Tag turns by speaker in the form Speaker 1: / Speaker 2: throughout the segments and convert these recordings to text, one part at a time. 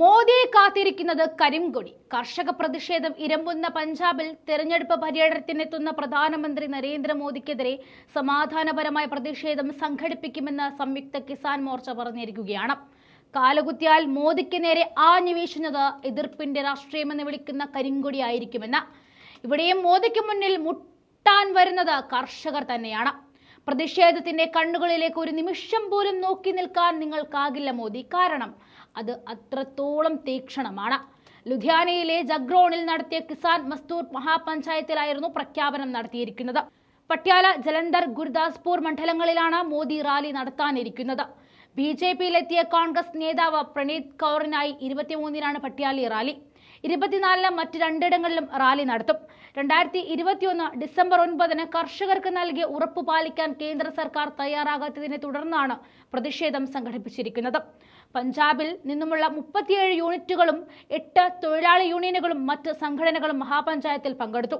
Speaker 1: മോദിയെ കാത്തിരിക്കുന്നത് കരിംകൊടി കർഷക പ്രതിഷേധം ഇരമ്പുന്ന പഞ്ചാബിൽ തെരഞ്ഞെടുപ്പ് പര്യടനത്തിനെത്തുന്ന പ്രധാനമന്ത്രി നരേന്ദ്രമോദിക്കെതിരെ സമാധാനപരമായ പ്രതിഷേധം സംഘടിപ്പിക്കുമെന്ന് സംയുക്ത കിസാൻ മോർച്ച പറഞ്ഞിരിക്കുകയാണ്. കാലുകുത്തിയാൽ മോദിക്ക് നേരെ ആഞ്ഞു വീശുന്നത് എതിർപ്പിന്റെ രാഷ്ട്രീയമെന്ന് വിളിക്കുന്ന കരിങ്കൊടിയായിരിക്കുമെന്ന്. ഇവിടെയും മോദിക്ക് മുന്നിൽ മുട്ടാൻ വരുന്നത് കർഷകർ തന്നെയാണ്. പ്രതിഷേധത്തിന്റെ കണ്ണുകളിലേക്ക് ഒരു നിമിഷം പോലും നോക്കി നിൽക്കാൻ നിങ്ങൾക്കാകില്ല മോദി. കാരണം അത് അത്രത്തോളം തീക്ഷണമാണ്. ലുധിയാനയിലെ ജഗ്രോണിൽ നടത്തിയ കിസാൻ മസ്തൂർ മഹാപഞ്ചായത്തിലായിരുന്നു പ്രഖ്യാപനം നടത്തിയിരിക്കുന്നത്. പട്യാല ജലന്ധർ ഗുരുദാസ്പൂർ മണ്ഡലങ്ങളിലാണ് മോദി റാലി നടത്താനിരിക്കുന്നത്. ബി ജെ പിയിലെത്തിയ കോൺഗ്രസ് നേതാവ് പ്രണീത് കൗറിനായി ഇരുപത്തിമൂന്നിനാണ് പട്യാലി റാലി. ഇരുപത്തിനാലിന് മറ്റ് രണ്ടിടങ്ങളിലും റാലി നടത്തും. രണ്ടായിരത്തി ഇരുപത്തിയൊന്ന് ഡിസംബർ ഒൻപതിന് കർഷകർക്ക് നൽകിയ ഉറപ്പ് പാലിക്കാൻ കേന്ദ്ര സർക്കാർ തയ്യാറാകാത്തതിനെ തുടർന്നാണ് പ്രതിഷേധം സംഘടിപ്പിച്ചിരിക്കുന്നത്. പഞ്ചാബിൽ നിന്നുമുള്ള മുപ്പത്തിയേഴ് യൂണിറ്റുകളും എട്ട് തൊഴിലാളി യൂണിയനുകളും മറ്റ് സംഘടനകളും മഹാപഞ്ചായത്തിൽ പങ്കെടുത്തു.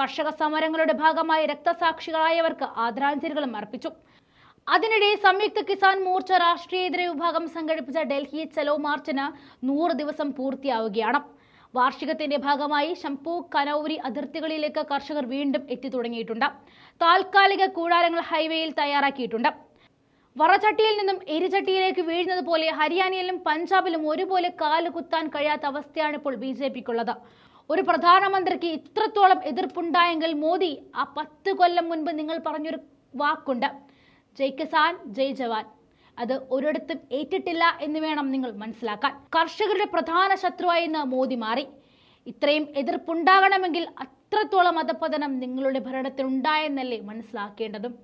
Speaker 1: കർഷക സമരങ്ങളുടെ ഭാഗമായി രക്തസാക്ഷികളായവർക്ക് ആദരാഞ്ജലികളും അർപ്പിച്ചു. അതിനിടെ സംയുക്ത കിസാൻ മോർച്ച രാഷ്ട്രീയേതര വിഭാഗം സംഘടിപ്പിച്ച ഡൽഹി ചലോ മാർച്ചിന് നൂറ് ദിവസം പൂർത്തിയാവുകയാണ്. വാർഷികത്തിന്റെ ഭാഗമായി ശംപൂ കനൌരി അതിർത്തികളിലേക്ക് കർഷകർ വീണ്ടും എത്തി തുടങ്ങിയിട്ടുണ്ട്. താൽക്കാലിക കൂടാരങ്ങൾ ഹൈവേയിൽ തയ്യാറാക്കിയിട്ടുണ്ട്. വറചട്ടിയിൽ നിന്നും എരിചട്ടിയിലേക്ക് വീഴുന്നത് പോലെ ഹരിയാനയിലും പഞ്ചാബിലും ഒരുപോലെ കാലുകുത്താൻ കഴിയാത്ത അവസ്ഥയാണ് ഇപ്പോൾ ബി ജെ പിക്കുള്ളത്. ഒരു പ്രധാനമന്ത്രിക്ക് ഇത്രത്തോളം എതിർപ്പുണ്ടായെങ്കിൽ മോദി ആ പത്ത് കൊല്ലം മുൻപ് നിങ്ങൾ പറഞ്ഞൊരു വാക്കുണ്ട്. ജയ് കിസാൻ ജയ് ജവാൻ. അത് ഒരിടത്തും ഏറ്റിട്ടില്ല എന്ന് വേണം നിങ്ങൾ മനസ്സിലാക്കാൻ. കർഷകരുടെ പ്രധാന ശത്രുവായി ഇന്ന് മോദി മാറി. ഇത്രയും എതിർപ്പുണ്ടാകണമെങ്കിൽ അത്രത്തോളം അധപ്പതനം നിങ്ങളുടെ ഭരണത്തിൽ ഉണ്ടായെന്നല്ലേ മനസ്സിലാക്കേണ്ടതും.